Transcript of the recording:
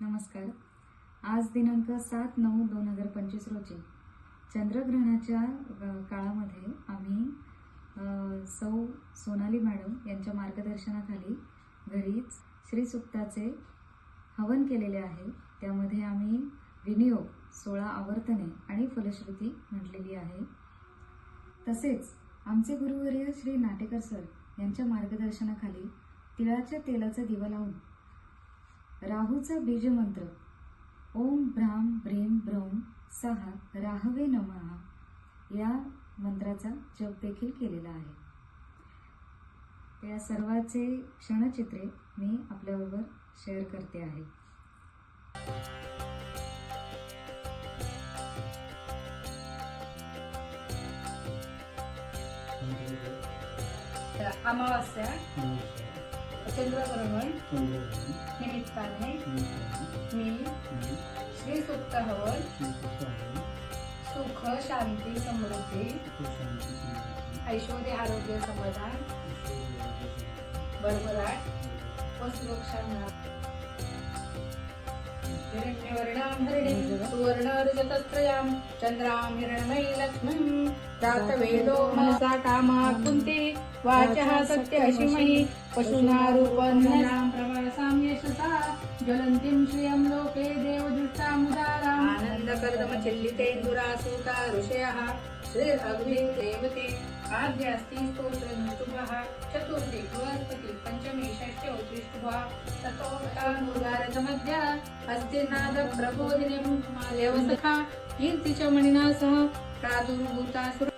नमस्कार. आज दिनांक सात नऊ दोन हजार पंचवीस रोजी चंद्रग्रहणाच्या काळामध्ये आम्ही सौ सोनाली मॅडम यांच्या मार्गदर्शनाखाली घरीच श्री सुक्ताचे हवन केलेले आहे. त्यामध्ये आम्ही विनियोग सोळा आवर्तने आणि फलश्रुती म्हटलेली आहे. तसेच आमचे गुरुवर्य श्री नाटेकर सर यांच्या मार्गदर्शनाखाली तिळाच्या तेलाचा दिवा लावून राहूचा बीजमंत्र. ओम भ्राम ब्रीम ब्रौम सहा राहवे नमः. या मंत्राचा जप देखील केलेला आहे. या सर्वाचे क्षणचित्रे मी आपल्याबरोबर शेअर करते आहे. अमावास्या. चंद्रग्रहण निमित्ताने मी श्री सुक्त हवन सुख शांती समृद्धी ऐश्वर्य आरोग्य समाधान भरभराट व सुरक्षा मिळावी हिरण्यवर्णां हरिणीं चन्द्रां हिरण्मयी लक्ष्मीं मनसा कामा कुन्ती वाचः सत्य पशुना रूपन्नरां प्रवासां यशसा ज्वलन्तीं श्रियं लोके देवदृष्टामुदाराम् आनन्दकर्दमचिल्लितेन्दुरासूता ऋषयः श्रीरघुवी देवते आद्यास्ति स्तोत्रनुष्टुभः चतुर्थी बृहस्पति पञ्चमी षष्ठ्यौ त्रिष्टुभः। ततोतानुगारजमध्य अस्तिनाद प्रबोधिनीं माल्यवसखा कीर्ति च मणिना सह प्रादुर्भूता